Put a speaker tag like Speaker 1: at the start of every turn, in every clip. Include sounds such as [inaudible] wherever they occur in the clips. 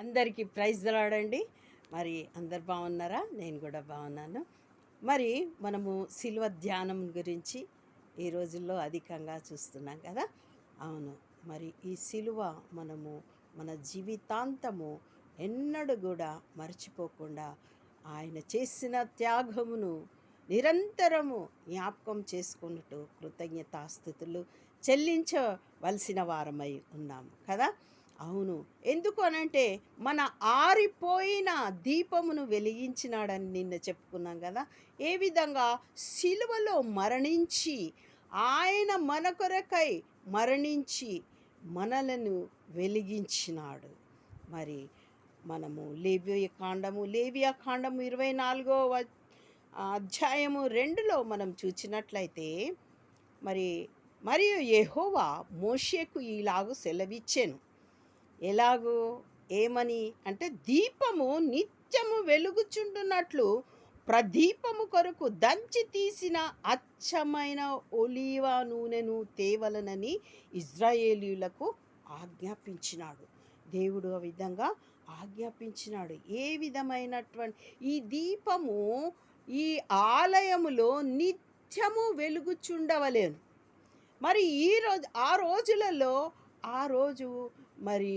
Speaker 1: అందరికీ ప్రైజ్ రాడండి మరి అందరు బాగున్నారా? నేను కూడా బాగున్నాను. మరి మనము శిల్వ ధ్యానం గురించి ఈ రోజుల్లో అధికంగా చూస్తున్నాం కదా? అవును. మరి ఈ శిలువ మనము మన జీవితాంతము ఎన్నడూ కూడా మర్చిపోకుండా ఆయన చేసిన త్యాగమును నిరంతరము జ్ఞాపకం చేసుకున్నట్టు కృతజ్ఞతాస్థుతులు చెల్లించవలసిన వారమై ఉన్నాము కదా? అవును. ఎందుకు అనంటే మన ఆరిపోయిన దీపమును వెలిగించినాడని నిన్న చెప్పుకున్నాం కదా. ఏ విధంగా సిలువలో మరణించి ఆయన మన కొరకై మరణించి మనలను వెలిగించినాడు. మరి మనము లేవియ కాండము లేవియా కాండము ఇరవై నాలుగో అధ్యాయము రెండులో మనం చూచినట్లయితే మరి మరియు యెహోవా మోషేకు ఇలాగు సెలవిచ్చాను. ఎలాగూ ఏమని అంటే దీపము నిత్యము వెలుగుచుండునట్లు ప్రదీపము కొరకు దంచి తీసిన అచ్చమైన ఒలీవా నూనెను తేవలనని ఇజ్రాయేలీలకు ఆజ్ఞాపించినాడు. దేవుడు ఆ విధంగా ఆజ్ఞాపించినాడు. ఏ విధమైనటువంటి ఈ దీపము ఈ ఆలయములో నిత్యము వెలుగుచుండవలేను. మరి ఈ రోజు ఆ రోజులలో ఆ రోజు మరి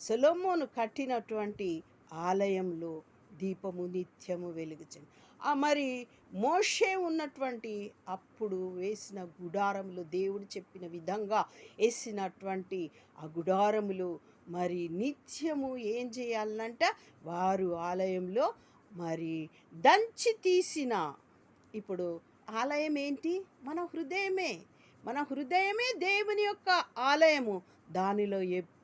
Speaker 1: సొలోమోను కట్టినటువంటి ఆలయంలో దీపము నిత్యము వెలుగుచింది ఆ మరి మోషే ఉన్నటువంటి అప్పుడు వేసిన గుడారములు దేవుడు చెప్పిన విధంగా వేసినటువంటి ఆ గుడారములు మరి నిత్యము ఏం చేయాలంట వారు ఆలయంలో మరి దంచి తీసిన ఇప్పుడు ఆలయం ఏంటి? మన హృదయమే. మన హృదయమే దేవుని యొక్క ఆలయము. దానిలో ఎప్పుడు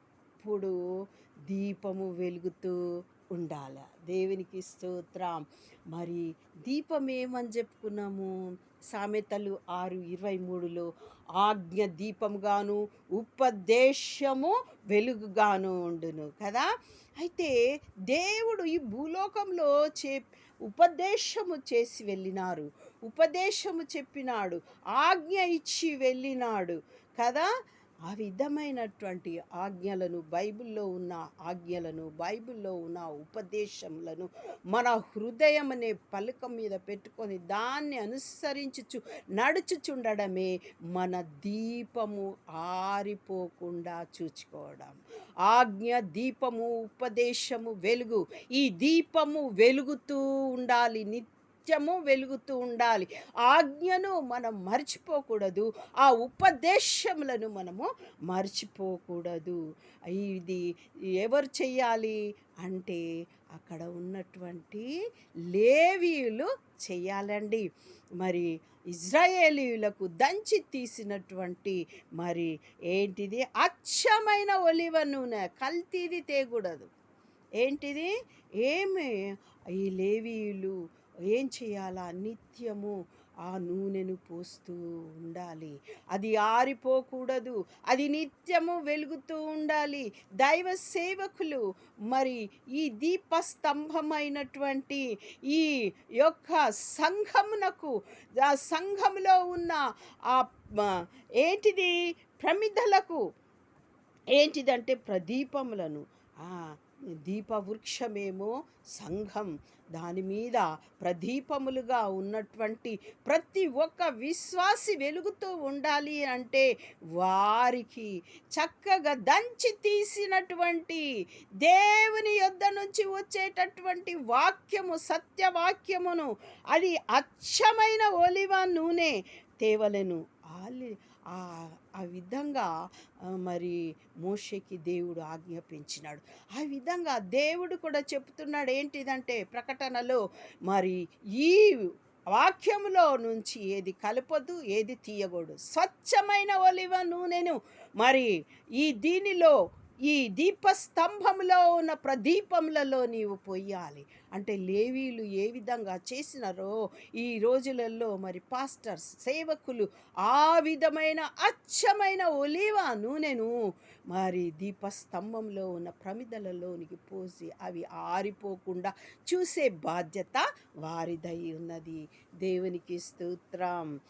Speaker 1: దీపము వెలుగుతూ ఉండాలి. దేవునికి స్తోత్రం. మరి దీపం ఏమని చెప్పుకున్నాము? సామెతలు ఆరు ఇరవై మూడులో ఆజ్ఞ దీపంగాను ఉపదేశము వెలుగుగాను ఉండును కదా? అయితే దేవుడు ఈ భూలోకంలో చే ఉపదేశము చేసి వెళ్ళినారు. ఉపదేశము చెప్పినాడు ఆజ్ఞ ఇచ్చి వెళ్ళినాడు కదా? ఆ విధమైనటువంటి ఆజ్ఞలను బైబిల్లో ఉన్న ఆజ్ఞలను బైబిల్లో ఉన్న ఉపదేశములను మన హృదయం అనే పలక మీద పెట్టుకొని దాన్ని అనుసరించుచు నడుచుచుండడమే మన దీపము ఆరిపోకుండా చూచుకోవడం. ఆజ్ఞ దీపము ఉపదేశము వెలుగు ఈ దీపము వెలుగుతూ ఉండాలి నిత్యము వెలుగుతూ ఉండాలి. ఆజ్ఞను మనం మర్చిపోకూడదు. ఆ ఉపదేశములను మనము మర్చిపోకూడదు. ఇది ఎవరు చెయ్యాలి అంటే అక్కడ ఉన్నటువంటి లేవీయులు చేయాలండి మరి ఇజ్రాయేలీయులకు దంచి తీసినటువంటి మరి ఏంటిది? అచ్చమైన ఒలివ నూనె కల్తీది తేకూడదు ఏంటిది? ఏమి? ఈ లేవీయులు ఏం చేయాలా? నిత్యము ఆ నూనెను పోస్తూ ఉండాలి. అది ఆరిపోకూడదు. అది నిత్యము వెలుగుతూ ఉండాలి. దైవ సేవకులు మరి ఈ దీపస్తంభమైనటువంటి ఈ యొక్క సంఘమునకు ఆ సంఘములో ఉన్న ఆ ఏంటిది? ప్రమిదలకు. ఏంటిదంటే ప్రదీపములను. ఆ దీపవృక్షమేమో సంఘం. దాని మీద ప్రదీపములుగా ఉన్నటువంటి ప్రతి ఒక్క విశ్వాసి వెలుగుతూ ఉండాలి అంటే వారికి చక్కగా దంచి తీసినటువంటి దేవుని యొద్ద నుంచి వచ్చేటటువంటి వాక్యము సత్యవాక్యమును అది అచ్చమైన ఒలివ నూనె తేవలెను. ఆలి ఆ విధంగా మరి మోషేకి దేవుడు ఆజ్ఞాపించినాడు. ఆ విధంగా దేవుడు కూడా చెప్తున్నాడు ఏంటిదంటే ప్రకటనలో మరి ఈ వాక్యములో నుంచి ఏది కలపదు ఏది తీయకూడదు. స్వచ్ఛమైన ఒలివ నూనెను మరి ఈ దీనిలో ఈ దీపస్తంభంలో ఉన్న ప్రదీపములలో నీవు పొయ్యాలి. అంటే లేవీలు ఏ విధంగా చేసినారో ఈ రోజులలో మరి పాస్టర్స్ సేవకులు ఆ విధమైన అచ్చమైన ఒలివ నూనెను మరి దీపస్తంభంలో ఉన్న ప్రమిదలలోనికి పోసి అవి ఆరిపోకుండా చూసే బాధ్యత వారిదై ఉన్నది. దేవునికి స్తోత్రం.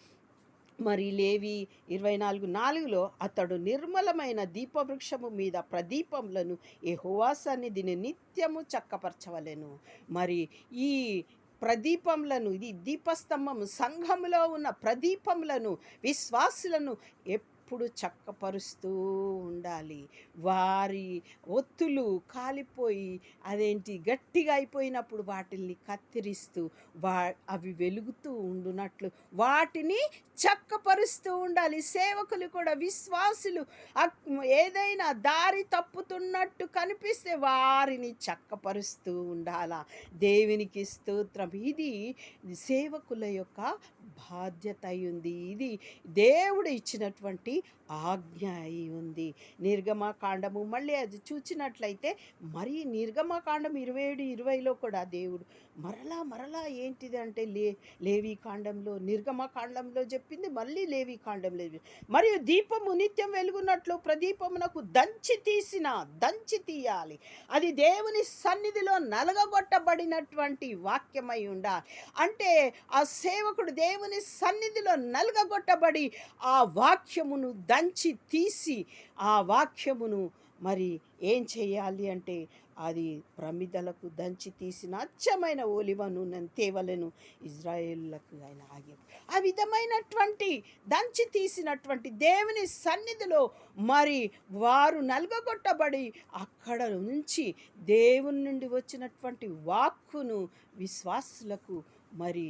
Speaker 1: మరి లేవి ఇరవై నాలుగు నాలుగులో అతడు నిర్మలమైన దీపవృక్షము మీద ప్రదీపములను యెహోవా సన్నిధిని నిత్యము చక్కపరచవలెను. మరి ఈ ప్రదీపములను ఇది దీపస్తంభము సంఘములో ఉన్న ప్రదీపములను విశ్వాసులను ఎప్పుడు చక్కపరుస్తూ ఉండాలి. వారి ఒత్తులు కాలిపోయి అదేంటి గట్టిగా అయిపోయినప్పుడు వాటిల్ని కత్తిరిస్తూ వా అవి వెలుగుతూ ఉండునట్లు వాటిని చక్కపరుస్తూ ఉండాలి. సేవకులు కూడా విశ్వాసులు. ఏదైనా దారి తప్పుతున్నట్టు కనిపిస్తే వారిని చక్కపరుస్తూ ఉండాలా. దేవునికి స్తోత్రం. ఇది సేవకుల యొక్క బాధ్యత ఉంది. ఇది దేవుడు ఇచ్చినటువంటి ఆజ్ఞ అయి ఉంది. నిర్గమకాండము మళ్ళీ అది చూచినట్లయితే మరి నిర్గమకాండం ఇరవై ఏడు ఇరవైలో కూడా దేవుడు మరలా మరలా ఏంటిది అంటే లే లేవి కాండంలో నిర్గమకాండంలో చెప్పింది మళ్ళీ లేవి కాండంలో మరియు దీపము నిత్యం వెలుగునట్లు ప్రదీపమునకు దంచి తీసిన దంచి తీయాలి. అది దేవుని సన్నిధిలో నలగగొట్టబడినటువంటి వాక్యమై ఉండాలి. అంటే ఆ సేవకుడు దేవుని సన్నిధిలో నలగగొట్టబడి ఆ వాక్యమును దంచి తీసి ఆ వాక్యమును మరి ఏం చేయాలి అంటే అది ప్రమిదలకు దంచి తీసిన అచ్చమైన ఓలివను నేను తేవలను ఇజ్రాయేళ్ళకు ఆయన ఆజ్ఞ. ఆ విధమైనటువంటి దంచి తీసినటువంటి దేవుని సన్నిధిలో మరి వారు నలగగొట్టబడి అక్కడ నుంచి దేవుని నుండి వచ్చినటువంటి వాక్కును విశ్వాసులకు మరి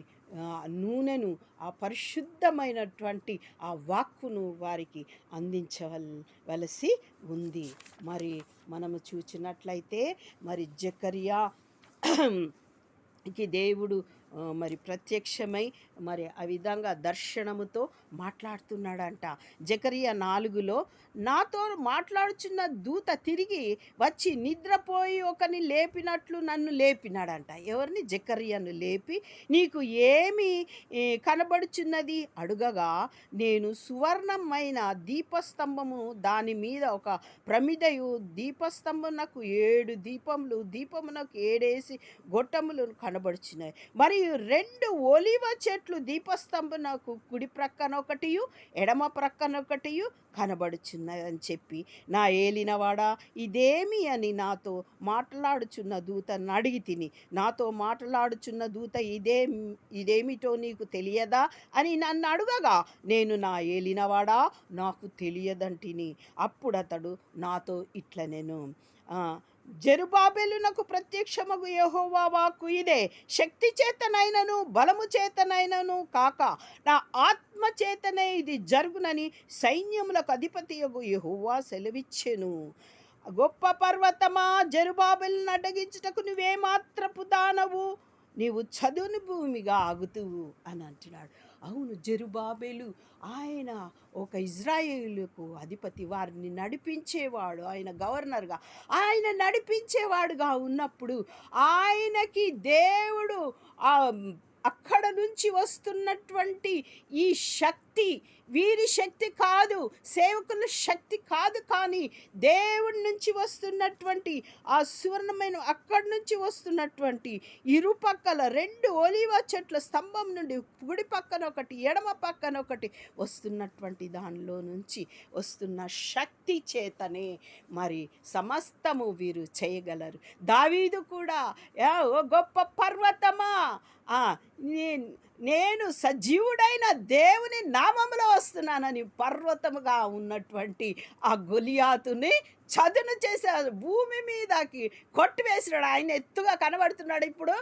Speaker 1: నూనెను ఆ పరిశుద్ధమైనటువంటి ఆ వాక్కును వారికి అందించవలసి ఉంది. మరి మనము చూచినట్లయితే మరి జకరియా [clears throat] కి దేవుడు మరి ప్రత్యక్షమై మరి ఆ విధంగా దర్శనముతో మాట్లాడుతున్నాడంట. జకరియా నాలుగులో నాతో మాట్లాడుచున్న దూత తిరిగి వచ్చి నిద్రపోయి ఒకని లేపినట్లు నన్ను లేపినాడంట. ఎవరిని? జకరియను లేపి నీకు ఏమి కనబడుచున్నది? అడుగగా నేను సువర్ణమైన దీపస్తంభము దాని మీద ఒక ప్రమిదయు దీపస్తంభమునకు ఏడు దీపములు దీపమునకు ఏడేసి గొట్టములు కనబడుచున్నాయి. మరియు రెండు ఒలివ చెట్లు దీపస్తంభనకు కుడి ప్రక్కన ఒకటియు ఎడమ ప్రక్కన ఒకటియు కనబడుచున్నాయి అని చెప్పి నా ఏలినవాడా ఇదేమి అని నాతో మాట్లాడుచున్న దూత అడిగి తిని నాతో మాట్లాడుచున్న దూత ఇదే ఇదేమిటో నీకు తెలియదా అని నన్ను అడుగగా నేను నా ఏలినవాడా నాకు తెలియదంటిని. అప్పుడు అతడు నాతో ఇట్ల నేను జరుబాబెలునకు ప్రత్యక్షమగు యహోవా వాక్కు ఇదే. శక్తి చేతనైనను బలము చేతనైనను కాక నా ఆత్మ చేతనే ఇది జరుగునని సైన్యములకు అధిపతి యగు యెహోవా సెలవిచ్చెను. గొప్ప పర్వతమా జరుబాబెలను అడ్డగించుటకు నువ్వేమాత్రపు దానవు నీవు చదువుని భూమిగా ఆగుతువు అని అంటున్నాడు. అవును జెరుబాబేలు ఆయన ఒక ఇజ్రాయేలుకు అధిపతి వారిని నడిపించేవాడు ఆయన గవర్నర్గా. ఆయన నడిపించేవాడుగా ఉన్నప్పుడు ఆయనకి దేవుడు అక్కడ నుంచి వస్తున్నటువంటి ఈ శక్తి వీరి శక్తి కాదు సేవకుల శక్తి కాదు కానీ దేవుడి నుంచి వస్తున్నటువంటి ఆ సువర్ణమైన అక్కడి నుంచి వస్తున్నటువంటి ఇరుపక్కల రెండు ఒలివ చెట్ల స్తంభం నుండి కుడి పక్కన ఒకటి ఎడమ పక్కన ఒకటి వస్తున్నటువంటి దానిలో నుంచి వస్తున్న శక్తి చేతనే మరి సమస్తము వీరు చేయగలరు. దావీదు కూడా ఓ గొప్ప పర్వతమా? నేను సజీవుడైన దేవుని నామంలో వస్తున్నానని పర్వతముగా ఉన్నటువంటి ఆ గొలియాతుని చదును చేశాడు భూమి మీదకి కొట్టివేసినాడు. ఆయన ఎత్తుగా కనబడుతున్నాడు. ఇప్పుడు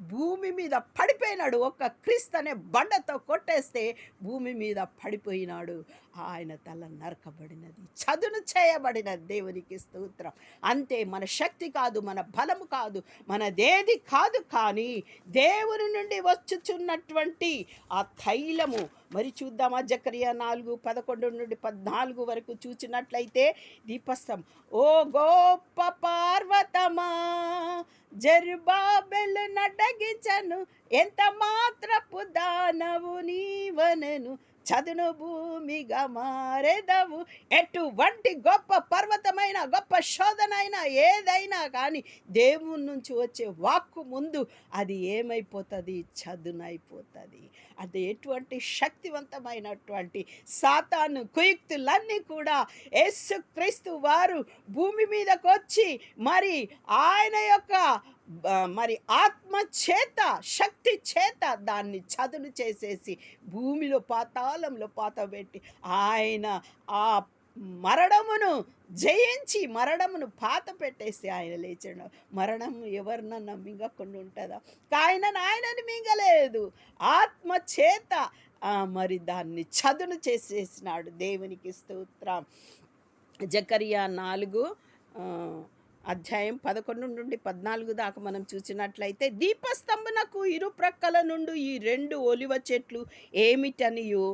Speaker 1: భూమి మీద పడిపోయినాడు. ఒక్క క్రీస్తు అనే బండతో కొట్టేస్తే భూమి మీద పడిపోయినాడు. ఆయన తల నరకబడినది. చదును చేయబడిన దేవునికి స్తోత్రం. అంతే మన శక్తి కాదు మన బలము కాదు మనదేది కాదు కానీ దేవుని నుండి వచ్చుచున్నటువంటి ఆ తైలము. మరి చూద్దామా జకరియా నాలుగు పదకొండు నుండి పద్నాలుగు వరకు చూచినట్లయితే దీపస్తం. ఓ గోప పార్వతమా జరుబాబెలు నడగించను. ఎంత మాత్రపు దానవు నీవనను. చదును భూమిగా మారేదవు. ఎటువంటి గొప్ప పర్వతమైన గొప్ప శోధనైనా ఏదైనా కానీ దేవుని నుంచి వచ్చే వాక్కు ముందు అది ఏమైపోతుంది? చదునైపోతుంది. అది ఎటువంటి శక్తివంతమైనటువంటి సాతాను కుయుక్తులన్నీ కూడా యేసుక్రీస్తు వారు భూమి మీదకొచ్చి మరి ఆయన యొక్క మరి ఆత్మ చేత శక్తి చేత దాన్ని చదును చేసేసి భూమిలో పాతాళంలో పాతబెట్టి ఆయన ఆ మరణమును జయించి మరణమును పాత పెట్టేసి ఆయన లేచాడు. మరణం ఎవరినన్నా మింగకుండా ఉంటుందా? ఆయన ఆయనని మింగలేదు. ఆత్మ చేత మరి దాన్ని చదును చేసేసినాడు దేవునికి స్తోత్రం. జకరియా నాలుగు అధ్యాయం పదకొండు నుండి పద్నాలుగు దాకా మనం చూసినట్లయితే దీపస్తంభనకు ఇరుప్రక్కల నుండి ఈ రెండు ఒలివ చెట్లు ఏమిటనియు?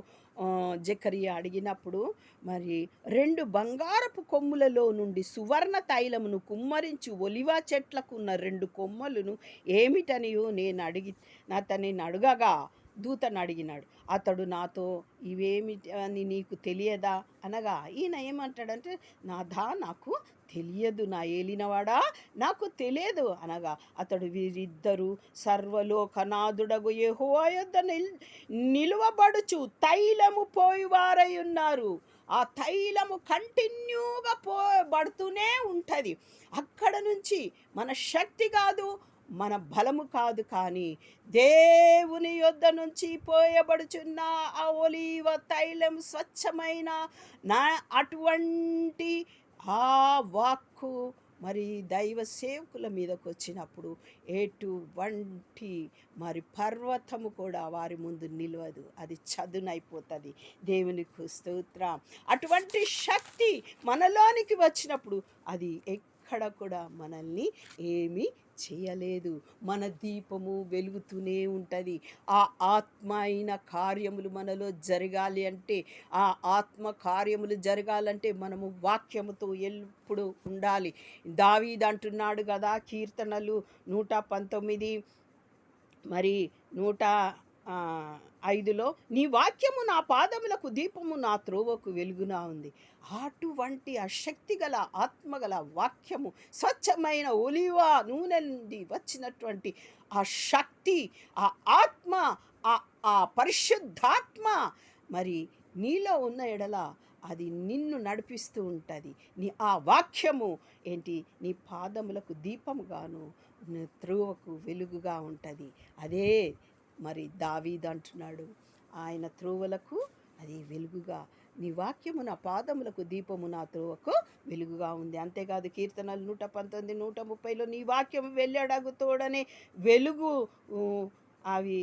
Speaker 1: జకరియా అడిగినప్పుడు మరి రెండు బంగారపు కొమ్ములలో నుండి సువర్ణ తైలమును కుమ్మరించి ఒలివ చెట్లకు ఉన్న రెండు కొమ్మలను ఏమిటనియో? నేను అడిగి అతనిని అడగగా దూతను అడిగినాడు. అతడు నాతో ఇవేమి అని నీకు తెలియదా? అనగా ఈయన ఏమంటాడంటే నాదా నాకు తెలియదు నా ఏలినవాడా? నాకు తెలియదు. అనగా అతడు వీరిద్దరూ సర్వలోకనాథుడగు యహోయొద్ద నిల్ నిలువబడుచు తైలము పోయివారై ఉన్నారు. ఆ తైలము కంటిన్యూగా పోబడుతూనే ఉంటుంది. అక్కడ నుంచి మన శక్తి కాదు మన బలము కాదు కానీ దేవుని యొద్ద నుంచి పోయబడుచున్న ఆ ఒలీవ తైలం స్వచ్ఛమైన నా అటువంటి ఆ వాక్కు మరి దైవ సేవకుల మీదకు వచ్చినప్పుడు ఎటువంటి మరి పర్వతము కూడా వారి ముందు నిలవదు. అది చదునైపోతుంది. దేవునికి స్తోత్రం. అటువంటి శక్తి మనలోనికి వచ్చినప్పుడు అది ఎక్కడ కూడా మనల్ని ఏమీ చేయలేదు. మన దీపము వెలుగుతూనే ఉంటుంది. ఆ ఆత్మ అయిన కార్యములు మనలో జరగాలి అంటే ఆ ఆత్మ కార్యములు జరగాలంటే మనము వాక్యముతో ఎప్పుడు ఉండాలి. దావీద్ అంటున్నాడు కదా కీర్తనలు నూట పంతొమ్మిది మరి నూట ఐదులో నీ వాక్యము నా పాదములకు దీపము నా త్రోవకు వెలుగునా ఉంది. అటువంటి ఆ శక్తి గల ఆత్మగల వాక్యము స్వచ్ఛమైన ఒలివా నూనె నుండి వచ్చినటువంటి ఆ శక్తి ఆ ఆత్మ ఆ ఆ పరిశుద్ధాత్మ మరి నీలో ఉన్న ఎడల అది నిన్ను నడిపిస్తూ ఉంటుంది. నీ ఆ వాక్యము ఏంటి? నీ పాదములకు దీపముగాను నీ త్రువకు వెలుగుగా ఉంటుంది. అదే మరి దావీద్ అంటున్నాడు ఆయన త్రోవలకు అది వెలుగుగా నీ వాక్యము నా పాదములకు దీపము నా త్రువకు వెలుగుగా ఉంది. అంతేకాదు కీర్తనలు నూట పంతొమ్మిది నూట ముప్పైలో నీ వాక్యం వెళ్ళడగు తోడనే వెలుగు అవి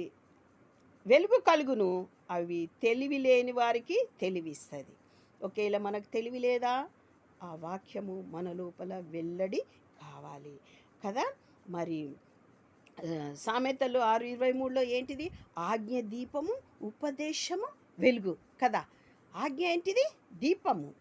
Speaker 1: వెలుగు కలుగును. అవి తెలివి లేని వారికి తెలివిస్తుంది. ఒకవేళ మనకు తెలివి లేదా ఆ వాక్యము మన లోపల వెల్లడి కావాలి కదా. మరి సామెతలు ఆరు ఇరవై మూడులో ఏంటిది? ఆజ్ఞ దీపము ఉపదేశము వెలుగు. కదా? ఆజ్ఞ ఏంటిది? దీపము.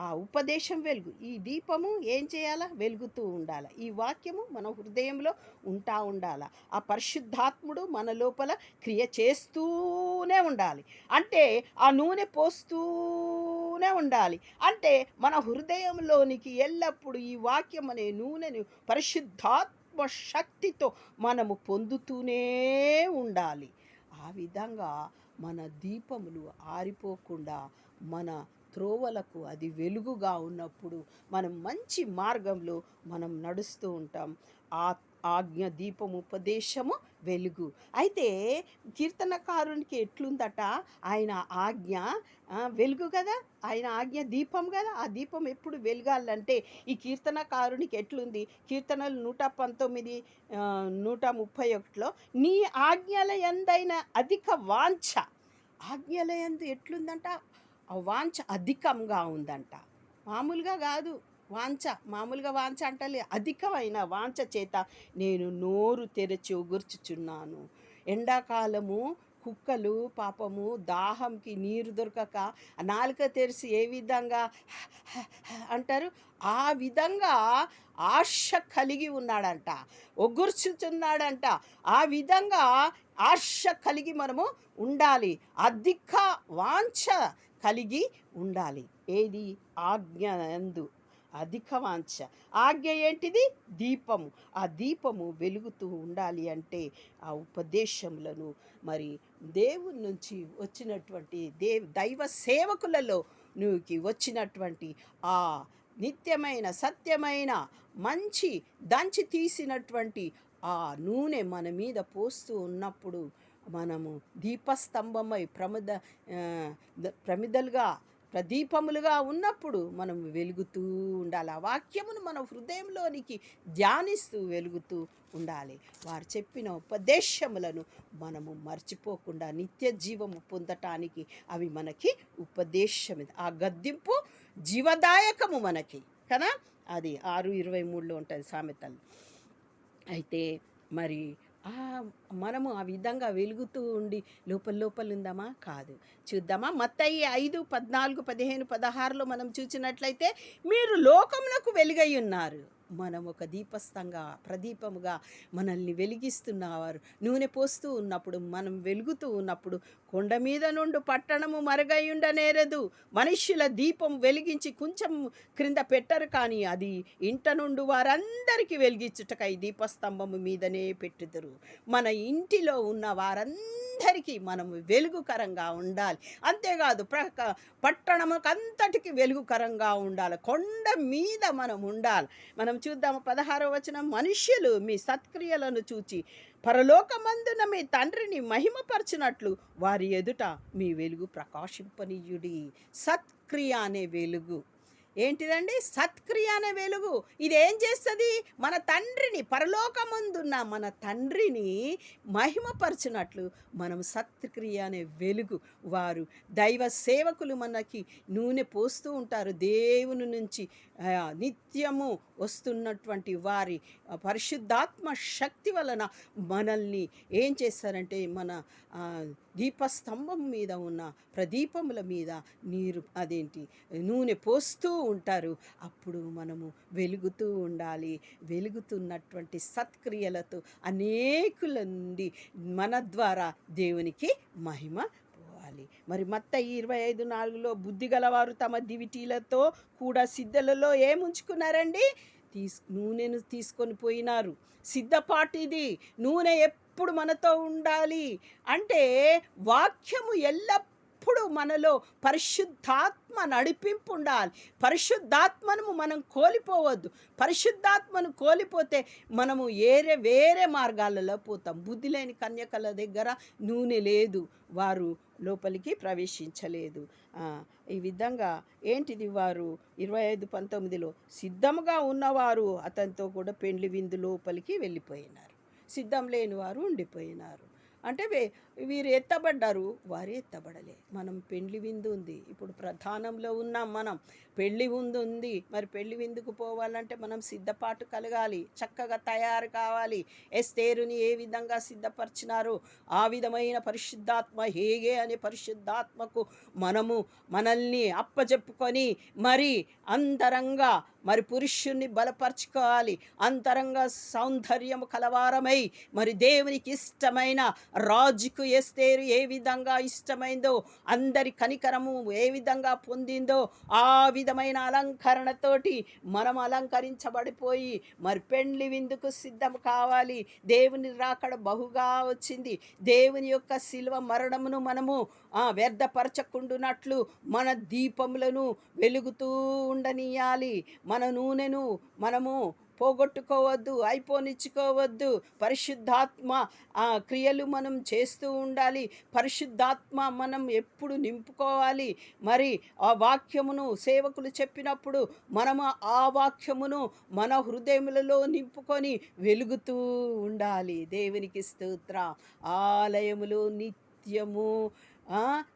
Speaker 1: ఆ ఉపదేశం వెలుగు. ఈ దీపము ఏం చేయాలా? వెలుగుతూ ఉండాల. ఈ వాక్యము మన హృదయంలో ఉంటా ఉండాల. ఆ పరిశుద్ధాత్ముడు మన లోపల క్రియ చేస్తూనే ఉండాలి. అంటే ఆ నూనె పోస్తూనే ఉండాలి. అంటే మన హృదయంలోనికి ఎల్లప్పుడూ ఈ వాక్యం అనే నూనెను పరిశుద్ధాత్మ శక్తితో మనము పొందుతూనే ఉండాలి. ఆ విధంగా మన దీపములు ఆరిపోకుండా మన త్రోవలకు అది వెలుగుగా ఉన్నప్పుడు మనం మంచి మార్గంలో మనం నడుస్తూ ఉంటాం. ఆ ఆజ్ఞ దీపము ఉపదేశము వెలుగు. అయితే కీర్తనకారునికి ఎట్లుందట? ఆయన ఆజ్ఞ వెలుగు కదా? ఆయన ఆజ్ఞ దీపం కదా? ఆ దీపం ఎప్పుడు వెలగాలంటే ఈ కీర్తనకారునికి ఎట్లుంది? కీర్తనలు నూట పంతొమ్మిది నూట ముప్పై ఒకటిలో నీ ఆజ్ఞల ఎందైన అధిక వాంఛ. ఆజ్ఞల ఎందు ఎట్లుందంట? ఆ వాంఛ అధికంగా ఉందంట. మామూలుగా కాదు. వాంఛ మామూలుగా వాంఛ అంటలే అధికమైన వాంఛ చేత నేను నోరు తెరచి ఉగుర్చుచున్నాను. ఎండాకాలము కుక్కలు పాపము దాహంకి నీరు దొరకక నాలుక తెరిచి ఏ విధంగా అంటారు? ఆ విధంగా ఆశ కలిగి ఉన్నాడంట ఒగుర్చుతున్నాడంట ఆ విధంగా ఆశ కలిగి మనము ఉండాలి అధిక వాంఛ కలిగి ఉండాలి. ఏది? ఆజ్ఞ ఎందు అధిక వాంఛ ఆజ్ఞ ఏంటిది? దీపము. ఆ దీపము వెలుగుతూ ఉండాలి అంటే ఆ ఉపదేశములను మరి దేవుని నుంచి వచ్చినటువంటి దేవ్ దైవ సేవకులలో నీకు వచ్చినటువంటి ఆ నిత్యమైన సత్యమైన మంచి దంచి తీసినటువంటి ఆ నూనె మన మీద పోస్తూ ఉన్నప్పుడు మనము దీపస్తంభమై ప్రమిద ప్రమిదలుగా ప్రదీపములుగా ఉన్నప్పుడు మనం వెలుగుతూ ఉండాలి. ఆ వాక్యమును మన హృదయంలోనికి ధ్యానిస్తూ వెలుగుతూ ఉండాలి. వారు చెప్పిన ఉపదేశములను మనము మర్చిపోకుండా నిత్య జీవము పొందటానికి అవి మనకి ఉపదేశం. ఆ గద్దింపు జీవదాయకము మనకి కదా? అది ఆరు ఇరవై మూడులో ఉంటుంది సామెతలు. అయితే మరి మనము ఆ విధంగా వెలుగుతూ ఉండి లోపల లోపల ఉందామా? కాదు. చూద్దామా? మత్తయి ఐదు పద్నాలుగు పదిహేను పదహారులో మనం చూసినట్లయితే మీరు లోకమునకు వెలుగై ఉన్నారు. మనం ఒక దీపస్తంగా ప్రదీపముగా మనల్ని వెలిగిస్తున్నవారు. నూనె పోస్తూ ఉన్నప్పుడు మనం వెలుగుతూ ఉన్నప్పుడు కొండ మీద నుండి పట్టణము మరుగయుండనేరదు మనుష్యుల దీపం వెలిగించి కొంచెం క్రింద పెట్టరు కానీ అది ఇంట నుండి వారందరికీ వెలిగించుటకై దీపస్తంభము మీదనే పెట్టుదురు. మన ఇంటిలో ఉన్న వారందరికీ మనము వెలుగుకరంగా ఉండాలి. అంతేకాదు ప్ర పట్టణముకు అంతటికి వెలుగుకరంగా ఉండాలి. కొండ మీద మనం ఉండాలి. మనం చూద్దాము. పదహారో వచనం మనుష్యులు మీ సత్క్రియలను చూచి పరలోకమందున మీ తండ్రిని మహిమపరచినట్లు వారి ఎదుట మీ వెలుగు ప్రకాశింపనీయుడి. సత్క్రియ అనే వెలుగు. ఏంటిదండి? సత్క్రియ అనే వెలుగు. ఇది ఏం చేస్తుంది? మన తండ్రిని పరలోకముందున్న మన తండ్రిని మహిమపరచినట్లు మనం సత్క్రియ అనే వెలుగు వారు దైవ సేవకులు మనకి నూనె పోస్తూ ఉంటారు. దేవుని నుంచి నిత్యము వస్తున్నటువంటి వారి పరిశుద్ధాత్మ శక్తి వలన మనల్ని ఏం చేస్తారంటే మన దీపస్తంభం మీద ఉన్న ప్రదీపముల మీద నీరు అదేంటి నూనె పోస్తూ ఉంటారు. అప్పుడు మనము వెలుగుతూ ఉండాలి. వెలుగుతున్నటువంటి సత్క్రియలతో అనేకుల నుండి మన ద్వారా దేవునికి మహిమ పోవాలి. మరి మత్త ఇరవై ఐదు నాలుగులో బుద్ధి గలవారు తమ దివిటీలతో కూడా సిద్ధలలో ఏముంచుకున్నారండి? తీస్ నూనెను తీసుకొని పోయినారు. సిద్ధపాటు ఇది నూనె ఎప్పుడు మనతో ఉండాలి? అంటే వాక్యము ఎల్లప్పుడూ మనలో పరిశుద్ధాత్మ నడిపింపు ఉండాలి పరిశుద్ధాత్మను మనం కోల్పోవద్దు. పరిశుద్ధాత్మను కోల్పోతే మనము ఏరే వేరే మార్గాలలో పోతాం. బుద్ధి లేని కన్యకల దగ్గర నూనె లేదు. వారు లోపలికి ప్రవేశించలేదు. ఈ విధంగా ఏంటిది వారు? ఇరవై ఐదు పంతొమ్మిదిలో సిద్ధముగా ఉన్నవారు అతనితో కూడా పెండ్లి విందు లోపలికి వెళ్ళిపోయినారు. సిద్ధం లేని వారు ఉండిపోయినారు. అంటే వే వీరు ఎత్తబడ్డారు. వారు ఎత్తబడలే. మనం పెళ్ళి విందు ఉంది. ఇప్పుడు ప్రధానంలో ఉన్నాం మనం. పెళ్ళి విందు ఉంది. మరి పెళ్ళి విందుకు పోవాలంటే మనం సిద్ధపాటు కలగాలి. చక్కగా తయారు కావాలి. ఎస్తేరుని ఏ విధంగా సిద్ధపరిచినారు? ఆ విధమైన పరిశుద్ధాత్మ హేగే అనే పరిశుద్ధాత్మకు మనము మనల్ని అప్పచెప్పుకొని మరి అంతరంగా మరి పురుషుణ్ణి బలపరచుకోవాలి. అంతరంగ సౌందర్యము కలవారమై మరి దేవునికి ఇష్టమైన రాజుకు ఎస్తేరు ఏ విధంగా ఇష్టమైందో అందరి కనికరము ఏ విధంగా పొందిందో ఆ విధమైన అలంకరణతోటి మనం అలంకరించబడిపోయి మరి పెండ్లి విందుకు సిద్ధం కావాలి. దేవుని రాకడ బహుగా వచ్చింది. దేవుని యొక్క శిల్వ మరణమును మనము ఆ, వ్యర్థపరచకుండునట్లు మన దీపములను వెలుగుతూ ఉండనీయాలి. మన నూనెను మనము పోగొట్టుకోవద్దు అయిపోనిచ్చుకోవద్దు. పరిశుద్ధాత్మ ఆ క్రియలు మనం చేస్తూ ఉండాలి. పరిశుద్ధాత్మ మనం ఎప్పుడు నింపుకోవాలి? మరి ఆ వాక్యమును సేవకులు చెప్పినప్పుడు మనము ఆ వాక్యమును మన హృదయములలో నింపుకొని వెలుగుతూ ఉండాలి. దేవునికి స్తోత్ర. ఆలయములో నిత్యము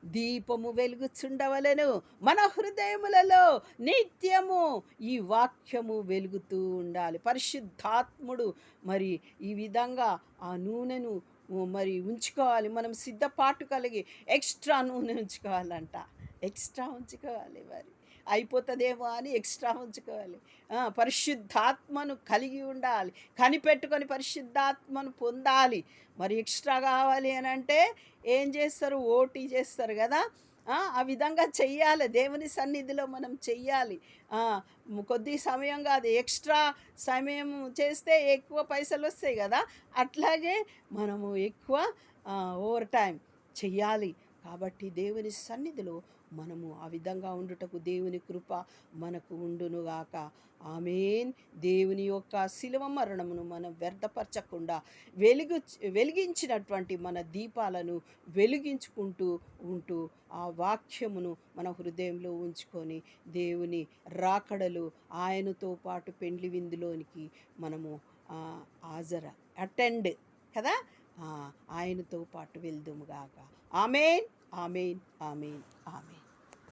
Speaker 1: దీపము వెలుగుచుండవలెను. మన హృదయములలో నిత్యము ఈ వాక్యము వెలుగుతూ ఉండాలి. పరిశుద్ధాత్ముడు మరి ఈ విధంగా ఆ నూనెను మరి ఉంచుకోవాలి. మనం సిద్ధపాటు కలిగి ఎక్స్ట్రా నూనె ఉంచుకోవాలంట. ఎక్స్ట్రా ఉంచుకోవాలి మరి. అయిపోతుందేమో అని ఎక్స్ట్రా ఉంచుకోవాలి. పరిశుద్ధాత్మను కలిగి ఉండాలి. కనిపెట్టుకొని పరిశుద్ధాత్మను పొందాలి. మరి ఎక్స్ట్రా కావాలి అని అంటే ఏం చేస్తారు? ఓటీ చేస్తారు కదా. ఆ, విధంగా చెయ్యాలి. దేవుని సన్నిధిలో మనం చెయ్యాలి. కొద్ది సమయం కాదు. ఎక్స్ట్రా సమయం చేస్తే ఎక్కువ పైసలు వస్తాయి కదా. అట్లాగే మనము ఎక్కువ ఓవర్ టైం చెయ్యాలి. కాబట్టి దేవుని సన్నిధిలో మనము ఆ విధంగా ఉండుటకు దేవుని కృప మనకు ఉండునుగాక. ఆమెన్. దేవుని యొక్క శిలువ మరణమును మనం వ్యర్థపరచకుండా వెలుగు వెలిగించినటువంటి మన దీపాలను వెలిగించుకుంటూ ఉంటూ ఆ వాక్యమును మన హృదయంలో ఉంచుకొని దేవుని రాకడలు ఆయనతో పాటు పెండ్లి విందులోనికి మనము హాజర అటెండ్ కదా? ఆయనతో పాటు వెళ్దుముగాక ఆమెన్. ఆమెన్. ఆమెన్. ఆమెన్.